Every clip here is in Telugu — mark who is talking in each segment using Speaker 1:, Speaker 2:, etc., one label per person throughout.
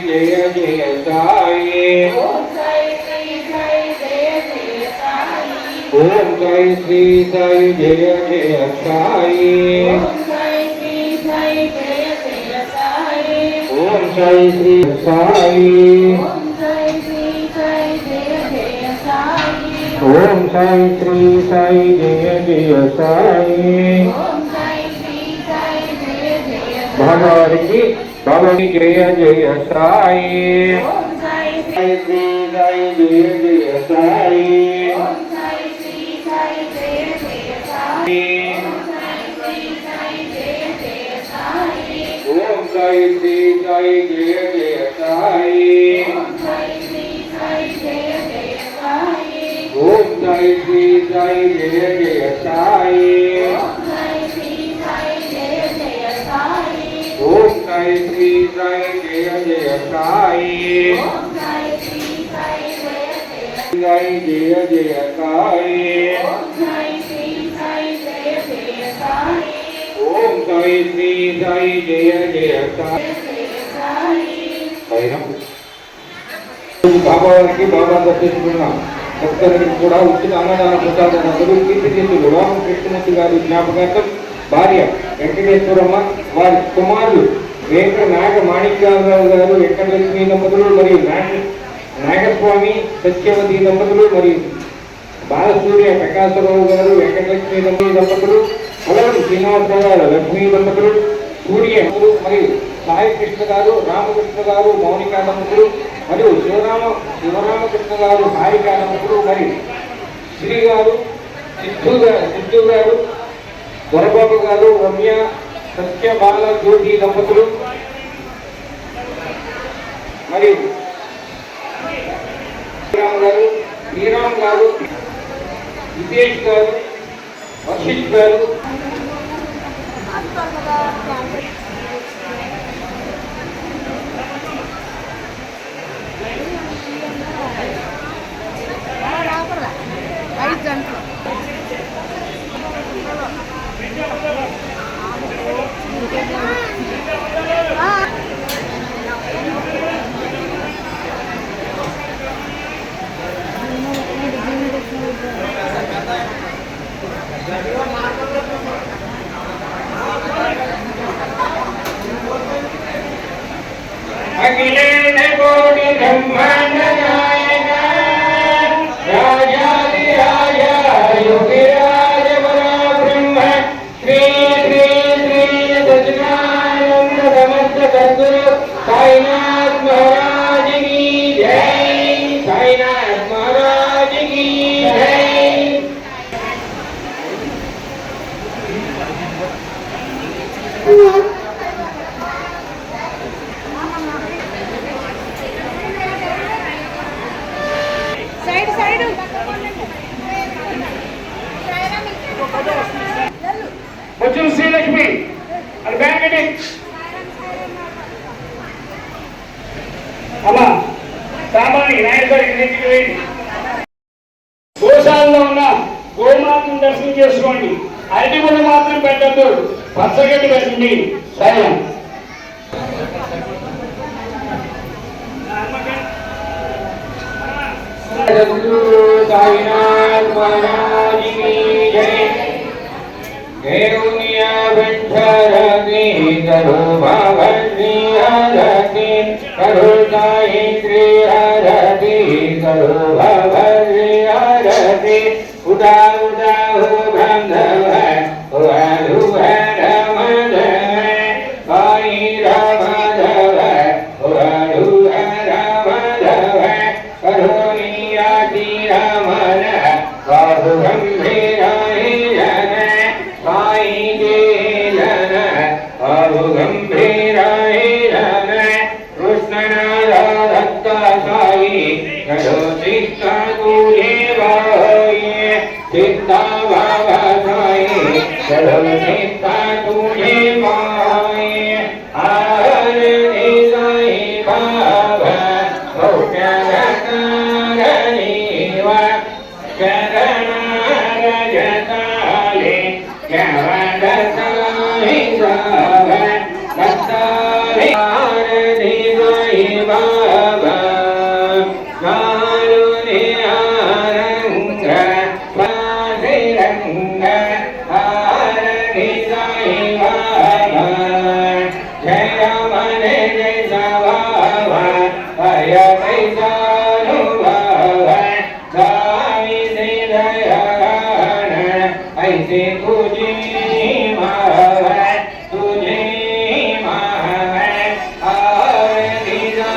Speaker 1: జయ జయ సాయి
Speaker 2: ఓం జై శ్రీ జై జయ జయ సాయి
Speaker 1: ఓం జై శ్రీ సాయి జయ జయ సాయి
Speaker 2: ఓం జై శ్రీ జయ జయ సాయి
Speaker 1: ఓం సాయి
Speaker 2: శ్రీ సాయి
Speaker 1: జయ జయ సాయి భగవానికి భగవని జయ జయ సాయి
Speaker 2: ఓం జై శ్రీ
Speaker 1: సాయి శ్రీ సాయి జయ జయ సాయి
Speaker 2: ఓం జై శ్రీ జై జయ జయ సాయి ఓం జై శ్రీ సాయి
Speaker 1: జయ జయ సాయి
Speaker 2: ఓం జై శ్రీ జై జయ జయ సాయి
Speaker 1: జయ సాయి
Speaker 2: పైన బాబావారికి బాబా దర్శించుకున్నాం భక్తులకి కూడా ఉచిత అన్నదాన ప్రసాదనందులు కీర్తిశేషులు రామకృష్ణమూర్తి గారి జ్ఞాపకార్థం భార్య వెంకటేశ్వరమ్మ వారి కుమారులు వెంకట నాగ మాణిక్యాలరావు గారు వెంకటలక్ష్మి దంపతులు మరియు నాగ నాగస్వామి సత్యవతి దంపతులు మరియు బాలసూర్య ప్రకాశరావు గారు వెంకటలక్ష్మి దంపతి దంపతులు పొలం శ్రీనివాసరావు గారు లక్ష్మీ దంపతులు సూర్య మరియు సాయి కృష్ణ గారు రామకృష్ణ గారు మౌనికా దంపతులు మరియు శివరామ శివరామకృష్ణ గారు హారికా దంపతులు మరియు శ్రీ గారు సిద్ధు గారు సిద్ధు గారు దొరబాబు గారు రమ్య సత్య బాల జ్యోతి దంపతులు. మరియు గారు శ్రీరామ్ గారు హితేష్ గారు వర్షిత్ గారు. Gracias. అలా సామాన్య వినాయకుడి ఇంటికి గోశాలలో ఉన్న గోమాతను దర్శనం చేసుకోండి. అరటి గుడి మాత్రం పెట్టద్దు. పచ్చగడ్డి పెట్టండి. సరే. దేవునియా వెంటరని కరు భగవన్ కరు भवि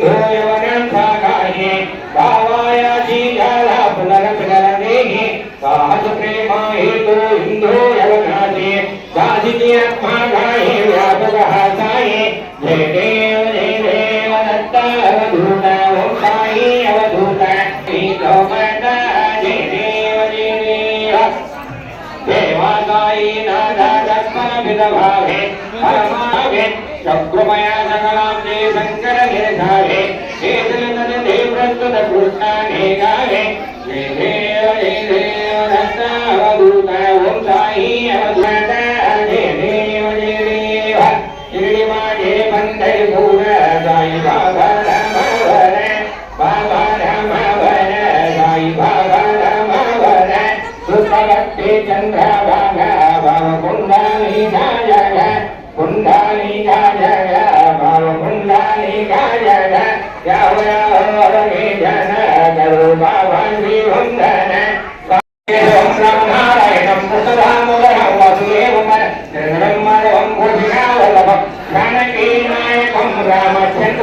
Speaker 2: भूयवनखगाये भावायाचि जाला पुनरसगरदेहि साहस प्रेमाये तो हिन्दो यवनादे साधिति आत्मागाये व्यापकहासाये जय देव जय देव दत्त अवधूत ओंकाये अवधूत श्रीलोकता जय देव जय देव देवागायी नादा दत्मन विदभावे परमा శత్రుమయా సకలాంజే శంకర మేధావే చేతులన దేవ్రస్తుత కృష్ణానే గావే జయదేవ జయదేవ రత్నావధూత ఓం సాయి అవధూత జయదేవ జయదేవ ఇరిమాడే పండై భూర సాయి బాబా రామవర బాబా రామవర సాయి బాబా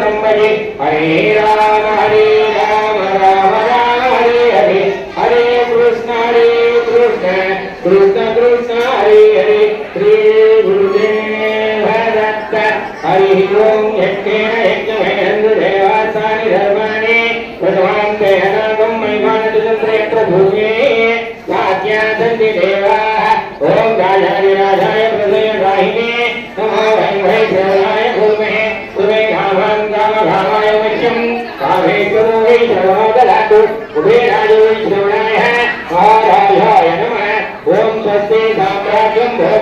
Speaker 2: रामचन्द्रं भजे हरे राम हरे राम राम राम हरे हरे हरे कृष्ण हरे कृष्ण कृष्ण कृष्ण हरे हरे श्री गुरुदेव दत्त हरि ओम यज्ञेन यज्ञमहेन्द्रदेवासानि धर्माणि प्रथमां देहनागं महिमानचन्द्रेत्र भूमे वाक्या सन्ति देवाः ॐ राजाय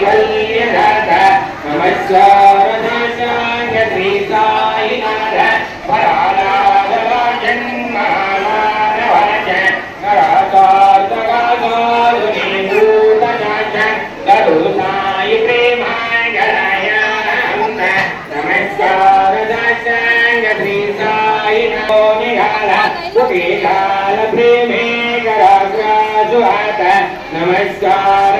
Speaker 2: परिज्ञानकैवल्यदात नमस्कारनाशाय श्रीसायिनाथ पराराधराजन्मानवरज नरासार्धकासारुणीभूतनाश गरुसायि प्रेमागराय नमस्कारदासाय श्रीसायिनो निघाला सुखीकाल प्रेमे कराग्राजुहात नमस्कार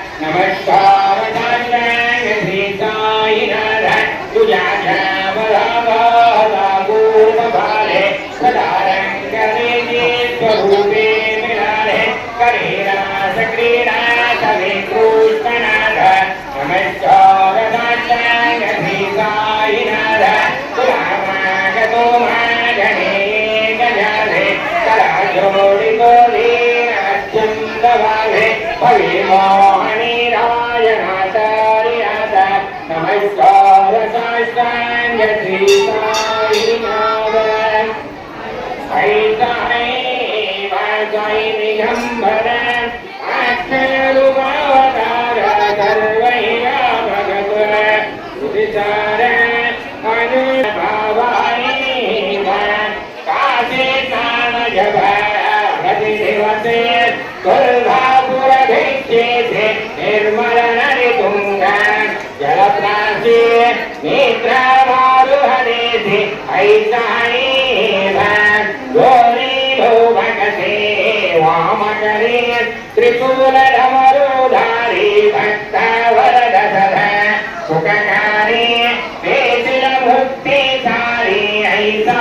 Speaker 2: हरिमोहनिरायणाचार्याद नमस्कार साष्टाङ्गीतायिनाद हरिताय वाचाय निगम्भर अक्षरुपावतार सर्वैराभगत उदिचार अनुभावानि काशे कानजभ प्रतिदिवसे कुर्वा చేసి నిర్మలనని తుంగ. జలప్రాసి నేత్రమారు హనేసి ఐతాని గోరీ భగసే వామగరే త్రిశూల రమరుధారి భక్త వరద సద ముక్తి సారి ఐతా